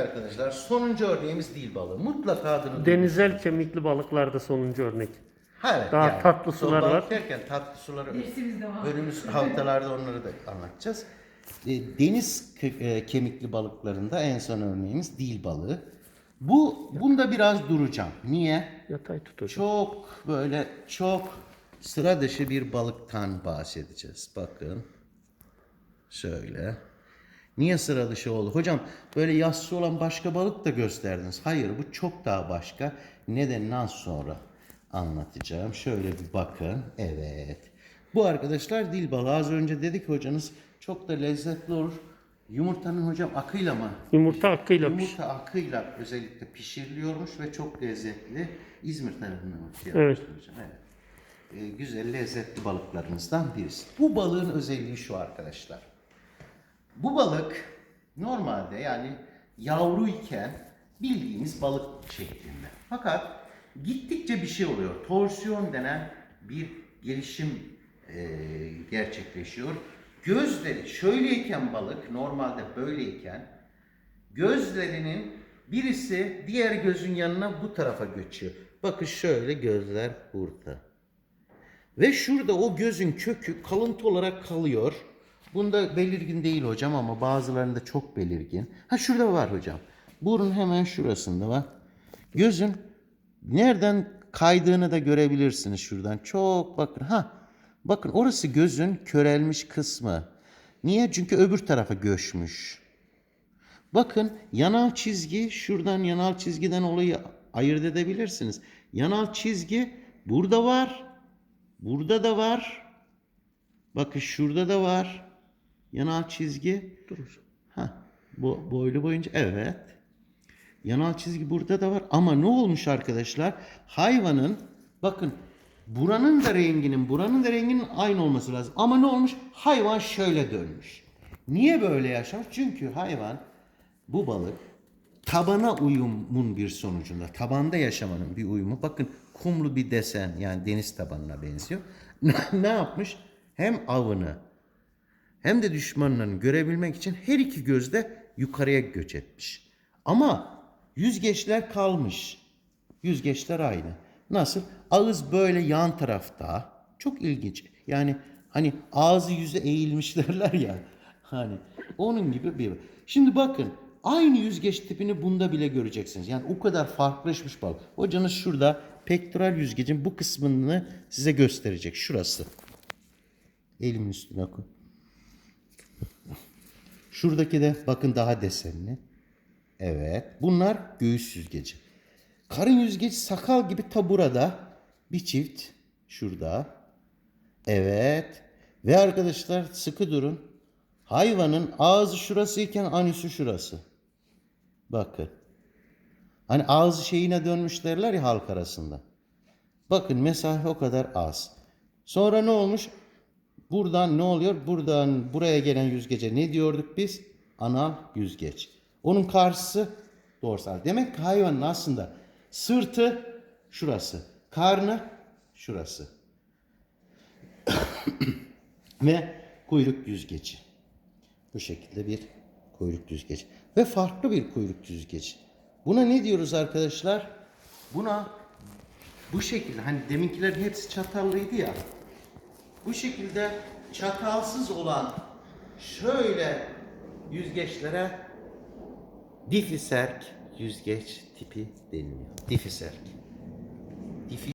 Arkadaşlar sonuncu örneğimiz dil balığı. Mutlaka adını Denizel kemikli balıklarda sonuncu örnek. Evet, Daha tatlı sular balık var. Derken tatlı suları Hepsimizde var. önümüz haftalarda onları da anlatacağız. E, Deniz kö- e, kemikli balıklarında en son örneğimiz dil balığı. Bu bunda biraz duracağım. Niye? Yatay tutuyor. Çok böyle çok sıra dışı bir balıktan bahsedeceğiz. Bakın. Şöyle. Niye sıra dışı oldu? Hocam böyle yassı olan başka balık da gösterdiniz. Hayır bu çok daha başka. Nedeninden sonra anlatacağım. Şöyle bir bakın. Evet. Bu arkadaşlar dil balığı. Az önce dedik hocanız çok da lezzetli olur. Yumurtanın hocam akıyla mı? Yumurta hakkıyla piş. Yumurta akıyla özellikle pişiriliyormuş ve çok lezzetli. İzmir tarafından? Evet. hocam? Evet. Ee, güzel lezzetli balıklarımızdan birisi. Bu balığın özelliği şu arkadaşlar. Bu balık normalde yani yavruyken bildiğimiz balık şeklinde. Fakat gittikçe bir şey oluyor. Torsiyon denen bir gelişim e, gerçekleşiyor. Gözleri şöyleyken balık normalde böyleyken gözlerinin birisi diğer gözün yanına bu tarafa göçüyor. Bakın şöyle gözler burada. Ve şurada o gözün kökü kalıntı olarak kalıyor. Bunda belirgin değil hocam ama bazılarında çok belirgin. Ha şurada var hocam. Burun hemen şurasında var. Gözün nereden kaydığını da görebilirsiniz şuradan. Çok bakın. Ha bakın orası gözün körelmiş kısmı. Niye? Çünkü öbür tarafa göçmüş. Bakın yanal çizgi şuradan yanal çizgiden olayı ayırt edebilirsiniz. Yanal çizgi burada var. Burada da var. Bakın şurada da var. Yanal çizgi. Durur. Ha, bu boylu boyunca evet. Yanal çizgi burada da var ama ne olmuş arkadaşlar? Hayvanın bakın buranın da renginin buranın da renginin aynı olması lazım. Ama ne olmuş? Hayvan şöyle dönmüş. Niye böyle yaşamış? Çünkü hayvan bu balık tabana uyumun bir sonucunda, tabanda yaşamanın bir uyumu. Bakın kumlu bir desen yani deniz tabanına benziyor. ne yapmış? Hem avını hem de düşmanlarını görebilmek için her iki gözde yukarıya göç etmiş. Ama yüzgeçler kalmış. Yüzgeçler aynı. Nasıl? Ağız böyle yan tarafta. Çok ilginç. Yani hani ağzı yüze eğilmiş derler ya. Hani onun gibi bir. Şimdi bakın aynı yüzgeç tipini bunda bile göreceksiniz. Yani o kadar farklılaşmış balık. Hocanız şurada pektoral yüzgecin bu kısmını size gösterecek. Şurası. Elimin üstüne koy. Şuradaki de bakın daha desenli. Evet. Bunlar göğüs yüzgeci. Karın yüzgeci sakal gibi ta burada. Bir çift. Şurada. Evet. Ve arkadaşlar sıkı durun. Hayvanın ağzı şurasıyken anüsü şurası. Bakın. Hani ağzı şeyine dönmüş derler ya halk arasında. Bakın mesafe o kadar az. Sonra ne olmuş? Buradan ne oluyor? Buradan buraya gelen yüzgece ne diyorduk biz? Anal yüzgeç. Onun karşısı dorsal. Demek ki hayvanın aslında sırtı şurası. Karnı şurası. Ve kuyruk yüzgeci. Bu şekilde bir kuyruk yüzgeci. Ve farklı bir kuyruk yüzgeci. Buna ne diyoruz arkadaşlar? Buna bu şekilde hani deminkilerin hepsi çatallıydı ya. Bu şekilde çatalsız olan şöyle yüzgeçlere difiserk yüzgeç tipi deniliyor. Difiserk. Difi